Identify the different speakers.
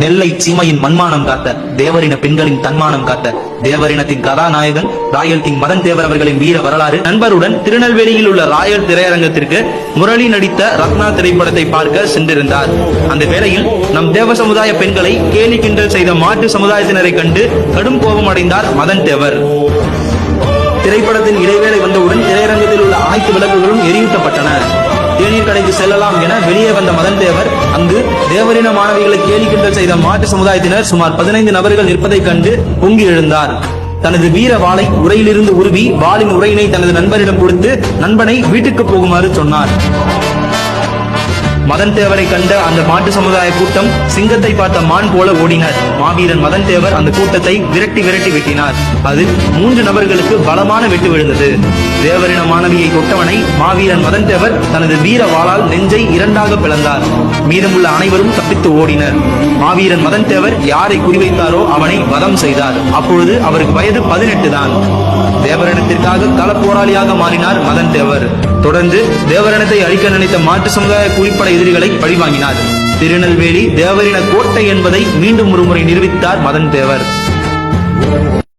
Speaker 1: நெல்லை சீமையின் மண்மானம் காத்த தேவரின பெண்களின் தன்மானம் காத்த தேவரினத்தின் கதாநாயகன் ராயல் கிங் மதன் தேவர் அவர்களின் வீர வரலாறு நண்பருடன் திருநெல்வேலியில் உள்ள ராயல் திரையரங்கத்திற்கு முரளி நடித்த ரத்னா திரைப்படத்தை பார்க்க சென்றிருந்தார். அந்த வேளையில் நம் தேவ சமுதாய பெண்களை கேலி கிண்டல் செய்த மாட்டு சமுதாயத்தினரை கண்டு கடும் கோபம் அடைந்தார் மதன் தேவர். திரைப்படத்தின் இடைவேளை வந்தவுடன் திரையரங்கத்தில் உள்ள அனைத்து விளக்குகளும் எரியூட்டப்பட்டன. தேநீர் கடைக்கு செல்லலாம் என வெளியே வந்த மதன் தேவர் அங்கு தேவரின மாணவிகளை கேலி கிண்டல் செய்த மாற்று சமுதாயத்தினர் சுமார் பதினைந்து நபர்கள் நிற்பதைக் கண்டு பொங்கி எழுந்தார். தனது வீர வாளை உரையிலிருந்து உருவி வாளின் உரையினை தனது நண்பரிடம் கொடுத்து நண்பனை வீட்டுக்கு போகுமாறு சொன்னார். மதன் தேவரை கண்ட அந்த மாட்டு சமுதாய கூட்டம் சிங்கத்தை பார்த்த மான் போல ஓடினர். மாவீரன் மதன் தேவர் அந்த கூட்டத்தை விரட்டி விரட்டி வெட்டினார். அது மூன்று நபர்களுக்கு பலமான வெட்டு விழுந்தது. தேவரின மாணவியை தொட்டவனை மாவீரன் மதன் தேவர் தனது வீர வாளால் நெஞ்சை இரண்டாக பிளந்தார். மீதமுள்ள அனைவரும் தப்பித்து ஓடினர். மாவீரன் மதன் தேவர் யாரை குறிவைத்தாரோ அவனை வதம் செய்தார். அப்பொழுது அவருக்கு வயது பதினெட்டு தான். தேவரினத்திற்காக கள போராளியாக மாறினார் மதன் தேவர். தொடர்ந்து தேவரினத்தை அழிக்க நினைத்த மாட்டு சமுதாய கூலிப்படை எதிரிகளை பழிவாங்கினார். திருநெல்வேலி தேவரின கோட்டை என்பதை மீண்டும் ஒருமுறை நிரூபித்தார் மதன் தேவர்.